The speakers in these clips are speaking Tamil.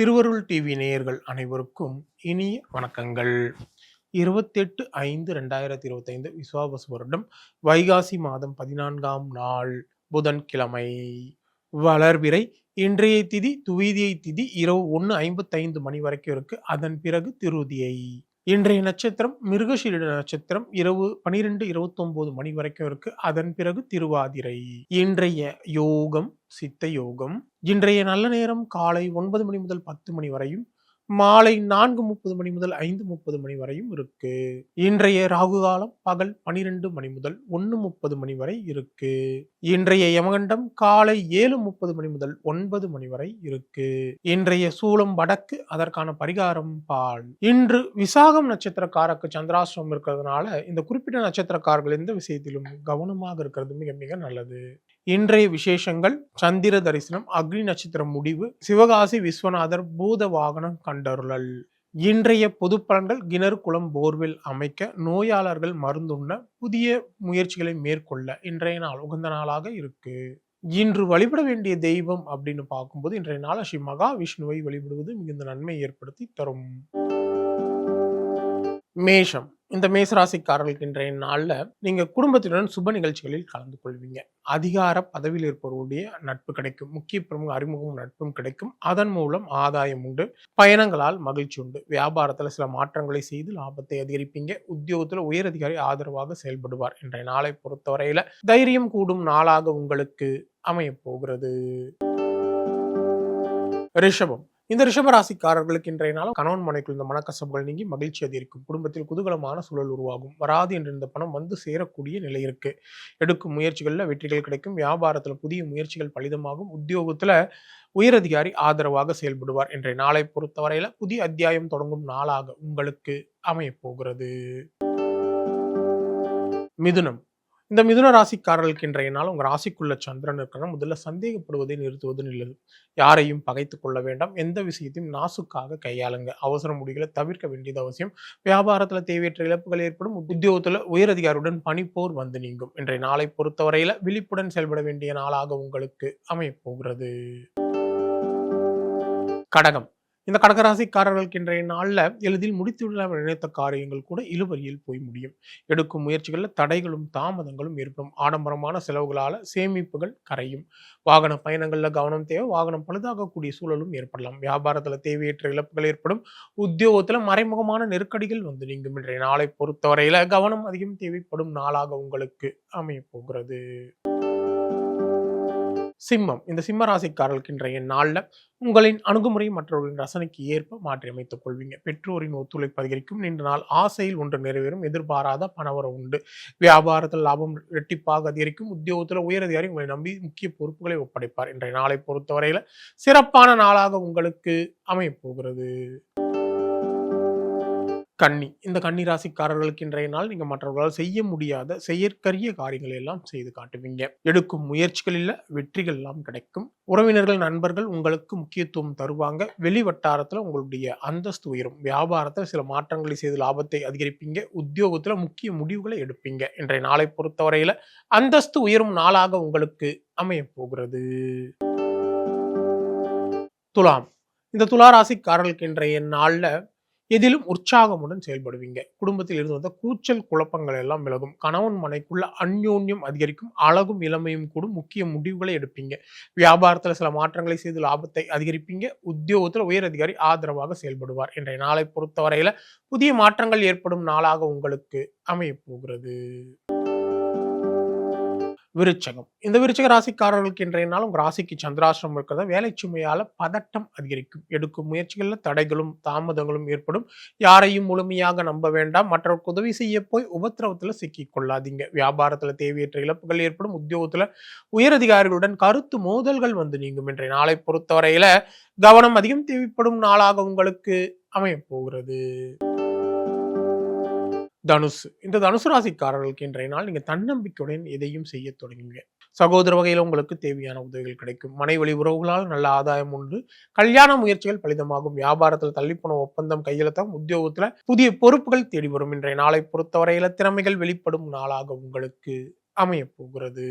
திருவருள் டிவி நேயர்கள் அனைவருக்கும் இனிய வணக்கங்கள். இருபத்தெட்டு ஐந்து ரெண்டாயிரத்தி இருபத்தைந்து விசுவாபசு வருடம் வைகாசி மாதம் பதினான்காம் நாள் புதன்கிழமை. வளர்விரை இன்றைய திதி துவிதியை திதி இரவு ஒன்று ஐம்பத்தைந்து மணி வரைக்கும் இருக்கு. அதன் பிறகு திருதியை. இன்றைய நட்சத்திரம் மிருகசீரிட நட்சத்திரம் இரவு பனிரெண்டு இருபத்தொன்பது மணி வரைக்கும் இருக்கு. அதன் பிறகு திருவாதிரை. இன்றைய யோகம் சித்த யோகம். இன்றைய நல்ல நேரம் காலை ஒன்பது மணி முதல் பத்து மணி வரையும் மாலை நான்கு முப்பது மணி முதல் ஐந்து முப்பது மணி வரையும் இருக்கு. இன்றைய ராகு காலம் பகல் பனிரெண்டு மணி முதல் ஒன்று முப்பது மணி வரை இருக்கு. இன்றைய யமகண்டம் காலை ஏழு முப்பது மணி முதல் ஒன்பது மணி வரை இருக்கு. இன்றைய சூலம் வடக்கு அதற்கான பரிகாரம் பால். இன்று விசாகம் நட்சத்திரக்காரருக்கு சந்திராசிரமம் இருக்கிறதுனால இந்த குறிப்பிட்ட நட்சத்திரக்காரர்கள் எந்த விஷயத்திலும் கவனமாக இருக்கிறது மிக மிக நல்லது. இன்றைய விசேஷங்கள் சந்திர தரிசனம் அக்னி நட்சத்திரம் முடிவு சிவகாசி விஸ்வநாதர் பூத வாகனம் கண்டருளல். இன்றைய பொது பலன்கள் கிணறு குளம் போர்வெல் அமைக்க நோயாளர்கள் மருந்துண்ண புதிய முயற்சிகளை மேற்கொள்ள இன்றைய நாள் உகந்த நாளாக இருக்கு. இன்று வழிபட வேண்டிய தெய்வம் அப்படின்னு பார்க்கும்போது இன்றைய நாள் ஸ்ரீ மகா விஷ்ணுவை வழிபடுவது மிகுந்த நன்மை ஏற்படுத்தி தரும். மேஷம். இந்த மேசராசிக்காரர்களுக்கு இன்றைய நாளில் நீங்கள் குடும்பத்தினுடன் சுப நிகழ்ச்சிகளில் கலந்து கொள்வீங்க. அதிகார பதவியில் இருப்பவருடைய நட்பு கிடைக்கும். முக்கிய பிரமுக அறிமுகம் நட்பும் கிடைக்கும். அதன் மூலம் ஆதாயம் உண்டு. பயணங்களால் மகிழ்ச்சி உண்டு. வியாபாரத்தில் சில மாற்றங்களை செய்து லாபத்தை அதிகரிப்பீங்க. உத்தியோகத்தில் உயர் அதிகாரி ஆதரவாக செயல்படுவார் இன்றைய நாளை பொறுத்தவரையில். தைரியம் கூடும் நாளாக உங்களுக்கு அமையப் போகிறது. ரிஷபம். இந்த ரிஷபராசிக்காரர்களுக்கு இன்றைய நாளும் கணவன் மனைக்குள் இந்த மனக்கசப்புகள் நீங்கி மகிழ்ச்சி அதிகரிக்கும். குடும்பத்தில் குதூகலமான சூழல் உருவாகும். வராது என்ற இந்த பணம் வந்து சேரக்கூடிய நிலை இருக்கு. எடுக்கும் முயற்சிகளில் வெற்றிகள் கிடைக்கும். வியாபாரத்தில் புதிய முயற்சிகள் பலிதமாகும். உத்தியோகத்தில் உயரதிகாரி ஆதரவாக செயல்படுவார். இன்றைய நாளை பொறுத்தவரையில புதிய அத்தியாயம் தொடங்கும் நாளாக உங்களுக்கு அமையப் போகிறது மிதுனம். இந்த மிதுன ராசிக்காரர்களுக்கு இன்றைய நாள் உங்கள் ராசிக்குள்ள சந்திரன் இருக்கிற முதல்ல சந்தேகப்படுவதை நிறுத்துவது நல்லது. யாரையும் பகைத்து கொள்ள வேண்டாம். எந்த விஷயத்தையும் நாசுக்காக கையாளுங்க. அவசர முடிகளை தவிர்க்க வேண்டியது அவசியம். வியாபாரத்தில் தேவையற்ற இழப்புகள் ஏற்படும். உத்தியோகத்தில் உயரதிகாரியுடன் பணிப்போர் வந்து நீங்கும். இன்றைய நாளை பொறுத்தவரையில் விழிப்புடன் செயல்பட வேண்டிய நாளாக உங்களுக்கு அமையப்போகிறது கடகம். இந்த கடகராசிக்காரர்களுக்கு இன்றைய நாளில் எளிதில் முடித்துவிட நினைத்த காரியங்கள் கூட இழுவரியில் போய் முடியும். எடுக்கும் முயற்சிகளில் தடைகளும் தாமதங்களும் ஏற்படும். ஆடம்பரமான செலவுகளால் சேமிப்புகள் கரையும். வாகன பயணங்களில் கவனம் தேவை. வாகனம் பழுதாகக்கூடிய சூழலும் ஏற்படலாம். வியாபாரத்தில் தேவையற்ற இழப்புகள் ஏற்படும். உத்தியோகத்தில் மறைமுகமான நெருக்கடிகள் வந்து நீங்கும். இன்றைய நாளை பொறுத்தவரையில் கவனம் அதிகம் தேவைப்படும் நாளாக உங்களுக்கு அமையப்போகிறது சிம்மம். இந்த சிம்ம ராசிக்காரர்களுக்கு இன்றைய நாளில் உங்களின் அணுகுமுறை மற்றவர்களின் ரசனைக்கு ஏற்ப மாற்றியமைத்துக் கொள்வீங்க. பெற்றோரின் ஒத்துழைப்பு அதிகரிக்கும். இன்று நாள் ஆசையில் ஒன்று நிறைவேறும். எதிர்பாராத பணவரம் உண்டு. வியாபாரத்தில் லாபம் இரட்டிப்பாக அதிகரிக்கும். உத்தியோகத்தில் உயரதிகாரி உங்களை நம்பி முக்கிய பொறுப்புகளை ஒப்படைப்பார். இன்றைய நாளை பொறுத்தவரையில் சிறப்பான நாளாக உங்களுக்கு அமையப் போகிறது. கன்னி இந்த கன்னி ராசிக்காரர்களுக்கு இன்றைய நாள் நீங்கள் மற்றவர்களால் செய்ய முடியாத செயற்கரிய காரியங்களை எல்லாம் செய்து காட்டுவீங்க. எடுக்கும் முயற்சிகளில் வெற்றிகள் எல்லாம் கிடைக்கும். உறவினர்கள் நண்பர்கள் உங்களுக்கு முக்கியத்துவம் தருவாங்க. வெளி வட்டாரத்தில் உங்களுடைய அந்தஸ்து உயரும். வியாபாரத்தில் சில மாற்றங்களை செய்து லாபத்தை அதிகரிப்பீங்க. உத்தியோகத்தில் முக்கிய முடிவுகளை எடுப்பீங்க. இன்றைய நாளை பொறுத்தவரையில் அந்தஸ்து உயரும் நாளாக உங்களுக்கு அமையப் போகிறது. துலாம். இந்த துலா ராசிக்காரர்களுக்கு இன்றைய நாளில் எதிலும் உற்சாகமுடன் செயல்படுவீங்க. குடும்பத்தில் இருந்து வந்த கூச்சல் குழப்பங்கள் எல்லாம் விலகும். கணவன் மனைக்குள்ள அந்யோன்யம் அதிகரிக்கும். அழகும் இளமையும் கூட முக்கிய முடிவுகளை எடுப்பீங்க. வியாபாரத்தில் சில மாற்றங்களை செய்து லாபத்தை அதிகரிப்பீங்க. உத்தியோகத்தில் உயர் அதிகாரி ஆதரவாக செயல்படுவார். இன்றைய நாளை பொறுத்தவரையில புதிய மாற்றங்கள் ஏற்படும் நாளாக உங்களுக்கு அமையப்போகிறது விருச்சகம். இந்த விருச்சக ராசிக்காரர்களுக்கு இன்றைய நாள் உங்கள் ராசிக்கு சந்திராசிரமம் இருக்கிறத? வேலை சுமையால் பதட்டம் அதிகரிக்கும். எடுக்கும் முயற்சிகளில் தடைகளும் தாமதங்களும் ஏற்படும். யாரையும் முழுமையாக நம்ப வேண்டாம். மற்றவருக்கு உதவி செய்ய போய் உபத்திரவத்தில் சிக்கிக் கொள்ளாதீங்க. தேவையற்ற இழப்புகள் ஏற்படும். உத்தியோகத்தில் உயரதிகாரிகளுடன் கருத்து மோதல்கள் வந்து நீங்கும். இன்றைய நாளை பொறுத்தவரையில கவனம் அதிகம் தேவைப்படும் நாளாக உங்களுக்கு அமையப் போகிறது தனுசு. இந்த தனுசு ராசிக்காரர்களுக்கு இன்றைய நாள் நீங்கள் தன்னம்பிக்கையுடன் எதையும் செய்ய தொடங்குவீங்க சகோதர வகையில் உங்களுக்கு தேவையான உதவிகள் கிடைக்கும். மனை வழி உறவுகளால் நல்ல ஆதாயம் உண்டு. கல்யாண முயற்சிகள் பலிதமாகும். வியாபாரத்தில் தள்ளிப்போன ஒப்பந்தம் கையெழுத்தாகும் உத்தியோகத்தில் புதிய பொறுப்புகள் தேடி வரும். இன்றைய நாளை பொறுத்தவரையில திறமைகள் வெளிப்படும் நாளாக உங்களுக்கு அமையப்போகிறது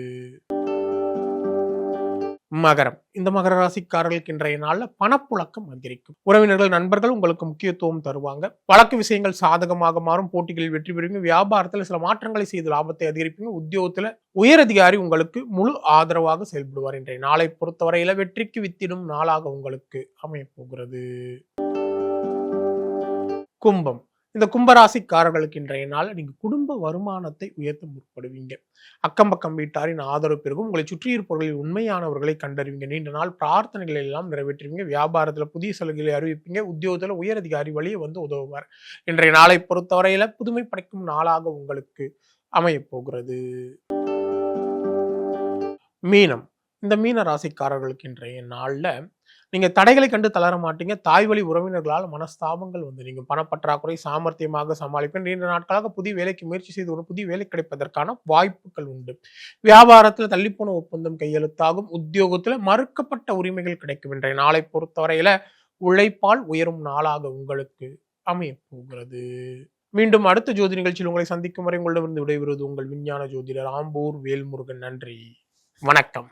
மகரம். இந்த மகர ராசிக்காரர்களுக்கு இன்றைய நாளில் பணப்புழக்கம் அதிகரிக்கும். உறவினர்கள் நண்பர்கள் உங்களுக்கு முக்கியத்துவம் தருவாங்க. வழக்கு விஷயங்கள் சாதகமாக மாறும். போட்டிகளில் வெற்றி பெறுவீங்க. வியாபாரத்தில் சில மாற்றங்களை செய்து லாபத்தை அதிகரிப்பீங்க. உத்தியோகத்தில் உயரதிகாரி உங்களுக்கு முழு ஆதரவாக செயல்படுவார். இன்றைய நாளை பொறுத்தவரையில வெற்றிக்கு வித்திடும் நாளாக உங்களுக்கு அமையப்போகிறது கும்பம். இந்த கும்பராசிக்காரர்களுக்கு இன்றைய நாள் நீங்கள் குடும்ப வருமானத்தை உயர்த்த முற்படுவீங்க. அக்கம் பக்கம் வீட்டாரின் ஆதரவு பெருகும். உங்களை சுற்றியிருப்பவர்களில் உண்மையானவர்களை கண்டறிவீங்க. நீண்ட நாள் பிரார்த்தனைகளை எல்லாம் நிறைவேற்றுவீங்க. வியாபாரத்தில் புதிய சலுகைகளை அறிவிப்பீங்க. உத்தியோகத்தில் உயரதிகாரி வழியை வந்து உதவுவார். இன்றைய நாளை பொறுத்தவரையில் புதுமை படைக்கும் நாளாக உங்களுக்கு அமையப் போகிறது. மீனம். இந்த மீன ராசிக்காரர்களுக்கு இன்றைய நாளில் நீங்க தடைகளை கண்டு தளர மாட்டீங்க. தாய் வழி உறவினர்களால் மனஸ்தாபங்கள் வந்து நீங்க பணப்பற்றாக்குறை சாமர்த்தியமாக சமாளிப்பேன் நீண்ட நாட்களாக புதிய வேலைக்கு முயற்சி செய்து ஒரு புதிய வேலை கிடைப்பதற்கான வாய்ப்புகள் உண்டு. வியாபாரத்தில் தள்ளிப்போன ஒப்பந்தம் கையெழுத்தாகும். உத்தியோகத்தில் மறுக்கப்பட்ட உரிமைகள் கிடைக்கும் நாளை பொறுத்தவரையில உழைப்பால் உயரும் நாளாக உங்களுக்கு அமையப்போகிறது. மீண்டும் அடுத்த ஜோதி நிகழ்ச்சியில் உங்களை சந்திக்கும் வரை உங்களிடமிருந்து விடைபெறுவது உங்கள் விஞ்ஞான ஜோதிடர் ஆம்பூர் வேல்முருகன். நன்றி. வணக்கம்.